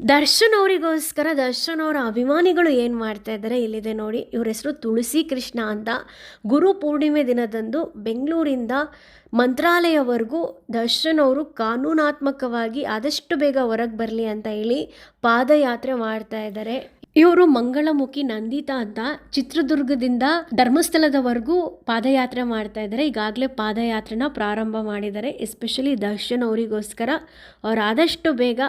ದರ್ಶನ್ ಅವರಿಗೋಸ್ಕರ ದರ್ಶನ್ ಅವರ ಅಭಿಮಾನಿಗಳು ಏನು ಮಾಡ್ತಾ ಇದ್ದಾರೆ, ಇಲ್ಲಿದೆ ನೋಡಿ. ಇವ್ರ ಹೆಸರು ತುಳಸಿ ಕೃಷ್ಣ ಅಂತ. ಗುರು ಪೂರ್ಣಿಮೆ ದಿನದಂದು ಬೆಂಗಳೂರಿಂದ ಮಂತ್ರಾಲಯವರೆಗೂ ದರ್ಶನ್ ಅವರು ಕಾನೂನಾತ್ಮಕವಾಗಿ ಆದಷ್ಟು ಬೇಗ ಹೊರಗೆ ಬರಲಿ ಅಂತ ಹೇಳಿ ಪಾದಯಾತ್ರೆ ಮಾಡ್ತಾ ಇದ್ದಾರೆ. ಇವರು ಮಂಗಳಮುಖಿ ನಂದಿತಾ ಅಂತ ಚಿತ್ರದುರ್ಗದಿಂದ ಧರ್ಮಸ್ಥಳದವರೆಗೂ ಪಾದಯಾತ್ರೆ ಮಾಡ್ತಾ ಇದ್ದಾರೆ. ಈಗಾಗಲೇ ಪಾದಯಾತ್ರೆನ ಪ್ರಾರಂಭ ಮಾಡಿದ್ದಾರೆ. ಎಸ್ಪೆಷಲಿ ದರ್ಶನ್ ಅವರಿಗೋಸ್ಕರ. ಅವ್ರು ಆದಷ್ಟು ಬೇಗ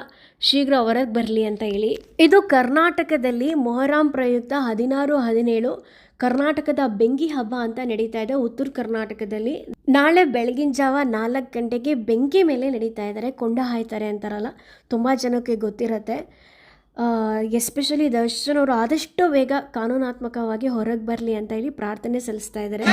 ಶೀಘ್ರ ಹೊರಗೆ ಬರಲಿ ಅಂತ ಹೇಳಿ. ಇದು ಕರ್ನಾಟಕದಲ್ಲಿ ಮೊಹರಾಂ ಪ್ರಯುಕ್ತ ಹದಿನಾರು, ಹದಿನೇಳು ಕರ್ನಾಟಕದ ಬೆಂಕಿ ಹಬ್ಬ ಅಂತ ನಡೀತಾ ಇದೆ ಉತ್ತರ ಕರ್ನಾಟಕದಲ್ಲಿ. ನಾಳೆ ಬೆಳಗಿನ ಜಾವ ನಾಲ್ಕು ಗಂಟೆಗೆ ಬೆಂಕಿ ಮೇಲೆ ನಡೀತಾ ಇದ್ದಾರೆ. ಕೊಂಡ ಹಾಯ್ತಾರೆ ಅಂತಾರಲ್ಲ, ತುಂಬ ಜನಕ್ಕೆ ಗೊತ್ತಿರತ್ತೆ. ಎಸ್ಪೆಷಲಿ ದರ್ಶನ್ ಅವರು ಆದಷ್ಟು ಬೇಗ ಕಾನೂನಾತ್ಮಕವಾಗಿ ಹೊರಗೆ ಬರಲಿ ಅಂತ ಹೇಳಿ ಪ್ರಾರ್ಥನೆ ಸಲ್ಲಿಸ್ತಾ ಇದ್ದಾರೆ.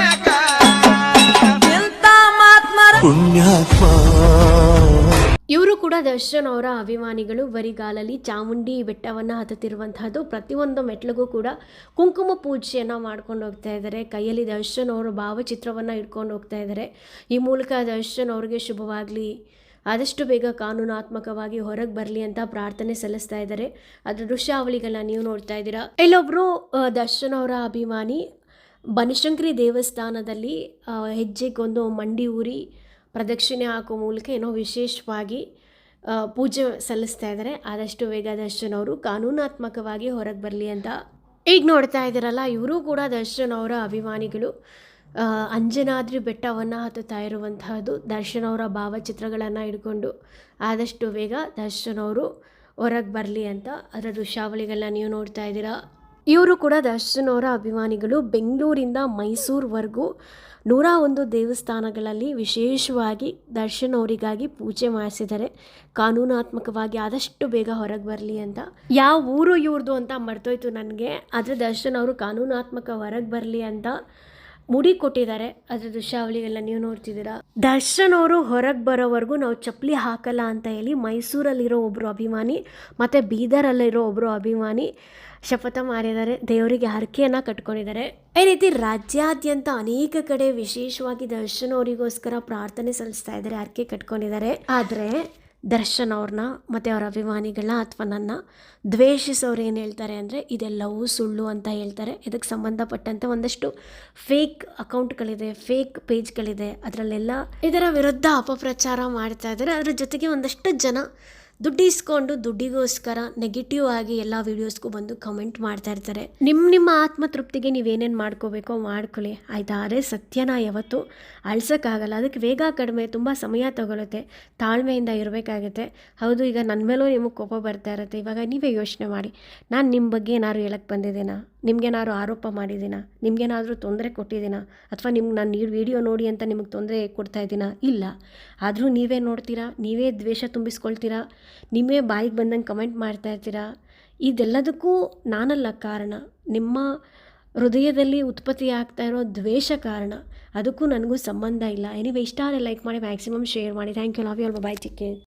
ಇವರು ಕೂಡ ದರ್ಶನ್ ಅವರ ಅಭಿಮಾನಿಗಳು ಬರಿಗಾಲಲ್ಲಿ ಚಾಮುಂಡಿ ಬೆಟ್ಟವನ್ನು ಹತ್ತುತ್ತಿರುವಂತಹದ್ದು ಪ್ರತಿಯೊಂದು ಮೆಟ್ಲಿಗೂ ಕೂಡ ಕುಂಕುಮ ಪೂಜೆಯನ್ನು ಮಾಡ್ಕೊಂಡು ಹೋಗ್ತಾ ಇದ್ದಾರೆ. ಕೈಯಲ್ಲಿ ದರ್ಶನ್ ಅವರ ಭಾವಚಿತ್ರವನ್ನು ಇಟ್ಕೊಂಡು ಹೋಗ್ತಾ ಇದ್ದಾರೆ. ಈ ಮೂಲಕ ದರ್ಶನ್ ಅವ್ರಿಗೆ ಶುಭವಾಗಲಿ. ಆದಷ್ಟು ಬೇಗ ಕಾನೂನಾತ್ಮಕವಾಗಿ ಹೊರಗೆ ಬರಲಿ ಅಂತ ಪ್ರಾರ್ಥನೆ ಸಲ್ಲಿಸ್ತಾ ಇದ್ದಾರೆ. ಅದರ ದೃಶ್ಯಾವಳಿಗಳನ್ನ ನೀವು ನೋಡ್ತಾ ಇದ್ದೀರಾ. ಇಲ್ಲೊಬ್ಬರು ದರ್ಶನ್ ಅವರ ಅಭಿಮಾನಿ. ಬನಶಂಕರಿ ದೇವಸ್ಥಾನದಲ್ಲಿ ಹೆಜ್ಜೆಗೊಂದು ಮಂಡಿ ಊರಿ ಪ್ರದಕ್ಷಿಣೆ ಹಾಕೋ ಮೂಲಕ ಏನೋ ವಿಶೇಷವಾಗಿ ಪೂಜೆ ಸಲ್ಲಿಸ್ತಾ ಇದ್ದಾರೆ. ಆದಷ್ಟು ಬೇಗ ದರ್ಶನ್ ಅವರು ಕಾನೂನಾತ್ಮಕವಾಗಿ ಹೊರಗೆ ಬರಲಿ ಅಂತ. ಈಗ ನೋಡ್ತಾ ಇದ್ದೀರಲ್ಲ, ಇವರು ಕೂಡ ದರ್ಶನ್ ಅವರ ಅಭಿಮಾನಿಗಳು. ಅಂಜನಾದ್ರಿ ಬೆಟ್ಟವನ್ನು ಹತ್ತುತ್ತಾ ಇರುವಂತಹದ್ದು ದರ್ಶನ್ ಅವರ ಭಾವಚಿತ್ರಗಳನ್ನು ಹಿಡ್ಕೊಂಡು ಆದಷ್ಟು ಬೇಗ ದರ್ಶನ್ ಅವರು ಹೊರಗೆ ಬರಲಿ ಅಂತ ಅದರ ದೃಶ್ಯಾವಳಿಗಳನ್ನ ನೀವು ನೋಡ್ತಾ ಇದ್ದೀರಾ. ಇವರು ಕೂಡ ದರ್ಶನ್ ಅವರ ಅಭಿಮಾನಿಗಳು ಬೆಂಗಳೂರಿಂದ ಮೈಸೂರುವರೆಗೂ ನೂರ ಒಂದು ದೇವಸ್ಥಾನಗಳಲ್ಲಿ ವಿಶೇಷವಾಗಿ ದರ್ಶನ್ ಅವರಿಗಾಗಿ ಪೂಜೆ ಮಾಡಿಸಿದ್ದಾರೆ. ಕಾನೂನಾತ್ಮಕವಾಗಿ ಆದಷ್ಟು ಬೇಗ ಹೊರಗೆ ಬರಲಿ ಅಂತ. ಯಾವ ಊರು ಇವ್ರದ್ದು ಅಂತ ಮರ್ತೋಯ್ತು ನನಗೆ, ಆದರೆ ದರ್ಶನ್ ಅವರು ಕಾನೂನಾತ್ಮಕ ಹೊರಗೆ ಬರಲಿ ಅಂತ ಮುಡಿ ಕೊಟ್ಟಿದ್ದಾರೆ. ಅದ್ರ ದೃಶ್ಯಾವಳಿಗಳನ್ನ ನೀವು ನೋಡ್ತಿದ್ದೀರಾ? ದರ್ಶನ್ ಅವರು ಹೊರಗೆ ಬರೋವರೆಗೂ ನಾವು ಚಪ್ಪಲಿ ಹಾಕಲ್ಲ ಅಂತ ಹೇಳಿ ಮೈಸೂರಲ್ಲಿರೋ ಒಬ್ಬರು ಅಭಿಮಾನಿ, ಮತ್ತು ಬೀದರಲ್ಲಿರೋ ಒಬ್ಬರು ಅಭಿಮಾನಿ ಶಪಥ ಮಾಡಿದ್ದಾರೆ. ದೇವರಿಗೆ ಹರಕೆಯನ್ನು ಕಟ್ಕೊಂಡಿದ್ದಾರೆ. ಈ ರೀತಿ ರಾಜ್ಯಾದ್ಯಂತ ಅನೇಕ ಕಡೆ ವಿಶೇಷವಾಗಿ ದರ್ಶನ್ ಅವರಿಗೋಸ್ಕರ ಪ್ರಾರ್ಥನೆ ಸಲ್ಲಿಸ್ತಾ ಇದ್ದಾರೆ, ಹರಕೆ ಕಟ್ಕೊಂಡಿದ್ದಾರೆ. ಆದರೆ ದರ್ಶನ್ ಅವ್ರನ್ನ ಮತ್ತು ಅವರ ಅಭಿಮಾನಿಗಳನ್ನ ಅಥವಾ ನನ್ನ ದ್ವೇಷಿಸೋರು ಏನು ಹೇಳ್ತಾರೆ ಅಂದರೆ, ಇದೆಲ್ಲವೂ ಸುಳ್ಳು ಅಂತ ಹೇಳ್ತಾರೆ. ಇದಕ್ಕೆ ಸಂಬಂಧಪಟ್ಟಂತೆ ಒಂದಷ್ಟು ಫೇಕ್ ಅಕೌಂಟ್ಗಳಿದೆ ಫೇಕ್ ಪೇಜ್ಗಳಿದೆ ಅದರಲ್ಲೆಲ್ಲ ಇದರ ವಿರುದ್ಧ ಅಪಪ್ರಚಾರ ಮಾಡ್ತಾ ಇದ್ದಾರೆ. ಅದರ ಜೊತೆಗೆ ಒಂದಷ್ಟು ಜನ ದುಡ್ಡು ಇಸ್ಕೊಂಡು ದುಡ್ಡಿಗೋಸ್ಕರ ನೆಗೆಟಿವ್ ಆಗಿ ಎಲ್ಲ ವೀಡಿಯೋಸ್ಗೂ ಬಂದು ಕಮೆಂಟ್ ಮಾಡ್ತಾ ಇರ್ತಾರೆ. ನಿಮ್ಮ ನಿಮ್ಮ ಆತ್ಮತೃಪ್ತಿಗೆ ನೀವೇನೇನು ಮಾಡ್ಕೋಬೇಕೋ ಮಾಡ್ಕೊಳ್ಳಿ. ಆಯ್ತಾ? ಅದೇ ಸತ್ಯನ ಯಾವತ್ತೂ ಅಳ್ಸೋಕ್ಕಾಗಲ್ಲ. ಅದಕ್ಕೆ ವೇಗ ಕಡಿಮೆ, ತುಂಬ ಸಮಯ ತಗೊಳುತ್ತೆ. ತಾಳ್ಮೆಯಿಂದ ಇರಬೇಕಾಗುತ್ತೆ. ಹೌದು, ಈಗ ನನ್ನ ಮೇಲೂ ನಿಮಗೆ ಕೋಪ ಬರ್ತಾ ಇರುತ್ತೆ. ಇವಾಗ ನೀವೇ ಯೋಚನೆ ಮಾಡಿ. ನಾನು ನಿಮ್ಮ ಬಗ್ಗೆ ಏನಾದ್ರು ಹೇಳಕ್ಕೆ ಬಂದಿದ್ದೀನಾ? ನಿಮ್ಗೇನಾದ್ರು ಆರೋಪ ಮಾಡಿದ್ದೀನಾ? ನಿಮ್ಗೇನಾದರೂ ತೊಂದರೆ ಕೊಟ್ಟಿದ್ದೀನಾ? ಅಥವಾ ನಿಮ್ಗೆ ನಾನು ಈ ವಿಡಿಯೋ ನೋಡಿ ಅಂತ ನಿಮಗೆ ತೊಂದರೆ ಕೊಡ್ತಾ ಇದ್ದೀನಾ? ಇಲ್ಲ. ಆದರೂ ನೀವೇ ನೋಡ್ತೀರಾ? ನೀವೇ ದ್ವೇಷ ತುಂಬಿಸ್ಕೊಳ್ತೀರಾ? ನೀವೇ ಬಾಯಿಗೆ ಬಂದಂಗೆ ಕಮೆಂಟ್ ಮಾಡ್ತಾ ಇರ್ತೀರಾ? ಇದೆಲ್ಲದಕ್ಕೂ ನಾನಲ್ಲ ಕಾರಣ. ನಿಮ್ಮ ಹೃದಯದಲ್ಲಿ ಉತ್ಪತ್ತಿ ಆಗ್ತಾ ಇರೋ ದ್ವೇಷ ಕಾರಣ. ಅದಕ್ಕೂ ನನಗೂ ಸಂಬಂಧ ಇಲ್ಲ. ಎನಿವೆ ಇಷ್ಟ ಆದರೆ ಲೈಕ್ ಮಾಡಿ ಮ್ಯಾಕ್ಸಿಮಮ್ ಶೇರ್ ಮಾಡಿ. ಥ್ಯಾಂಕ್ ಯು ಲವ್ ಯು ಅಲ್ವಾ ಬಾಯ್ ಚಿಕ್ಕೆ